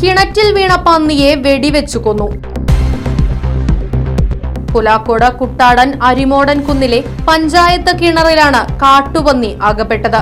കിണറ്റിൽ വീണ പന്നിയെ വെടിവെച്ചു കൊന്നു. പുലാക്കോട് കുട്ടാടൻ അരിമോടൻ കുന്നിലെ പഞ്ചായത്ത് കിണറിലാണ് കാട്ടുപന്നി അകപ്പെട്ടത്.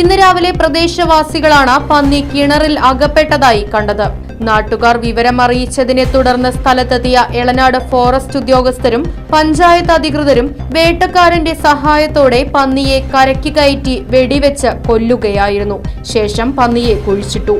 ഇന്ന് രാവിലെ പ്രദേശവാസികളാണ് പന്നി കിണറിൽ അകപ്പെട്ടതായി കണ്ടത്. നാട്ടുകാർ വിവരം അറിയിച്ചതിനെ തുടർന്ന് സ്ഥലത്തെത്തിയ എളനാട് ഫോറസ്റ്റ് ഉദ്യോഗസ്ഥരും പഞ്ചായത്ത് അധികൃതരും വേട്ടക്കാരന്റെ സഹായത്തോടെ പന്നിയെ കരക്കി കയറ്റി വെടിവെച്ച് കൊല്ലുകയായിരുന്നു. ശേഷം പന്നിയെ കുഴിച്ചിട്ടു.